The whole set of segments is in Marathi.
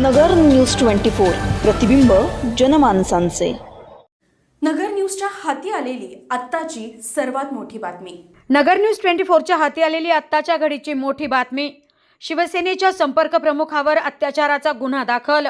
नगर न्यूज ट्वेंटी फोर प्रतिबिंब जनमानसांचे. नगर न्यूजच्या हाती आलेली आत्ताची सर्वात मोठी बातमी. नगर न्यूज ट्वेंटी फोरच्या हाती आलेली आत्ताच्या घडीची मोठी बातमी. शिवसेनेच्या संपर्क प्रमुखावर अत्याचाराचा गुन्हा दाखल.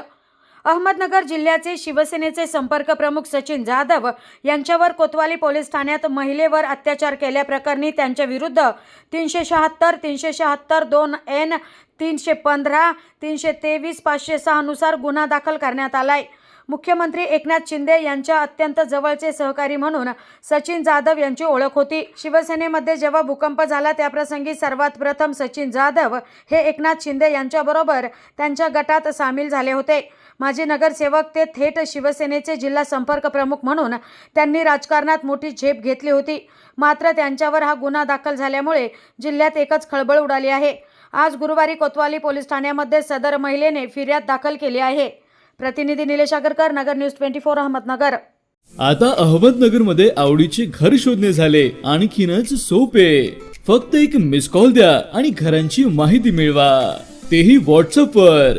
अहमदनगर जिल्ह्याचे शिवसेनेचे संपर्क प्रमुख सचिन जाधव यांच्यावर कोतवाली पोलीस ठाण्यात महिलेवर अत्याचार केल्याप्रकरणी त्यांच्या विरुद्ध तीनशे शहात्तर तीनशे शहात्तर दोन एन तीनशे पंधरा तीनशे तेवीस पाचशे सहानुसार गुन्हा दाखल करण्यात आलाय. मुख्यमंत्री एकनाथ शिंदे यांच्या अत्यंत जवळचे सहकारी म्हणून सचिन जाधव यांची ओळख होती. शिवसेनेमध्ये जेव्हा भूकंप झाला त्याप्रसंगी सर्वात प्रथम सचिन जाधव हे एकनाथ शिंदे यांच्याबरोबर त्यांच्या गटात सामील झाले होते. माजी नगरसेवक ते थेट शिवसेनेचे जिल्हा संपर्क प्रमुख म्हणून त्यांनी राजकारणात मोठी झेप घेतली होती. मात्र त्यांच्यावर हा गुन्हा दाखल झाल्यामुळे जिल्ह्यात एकच खळबळ उडाली आहे. आज गुरुवारी कोतवाली पोलीस ठाण्यामध्ये सदर महिलेने फिर्याद दाखल केली आहे. प्रतिनिधी Nilesh Agarkar Nagar news twenty four Ahmednagar. आता अहमदनगरमध्ये आवडीचे घर शोधणे झाले. आणखीनच सोपे. फक्त एक मिस कॉल द्या आणि घरांची माहिती मिळवा. तेही व्हॉट्सअप वर.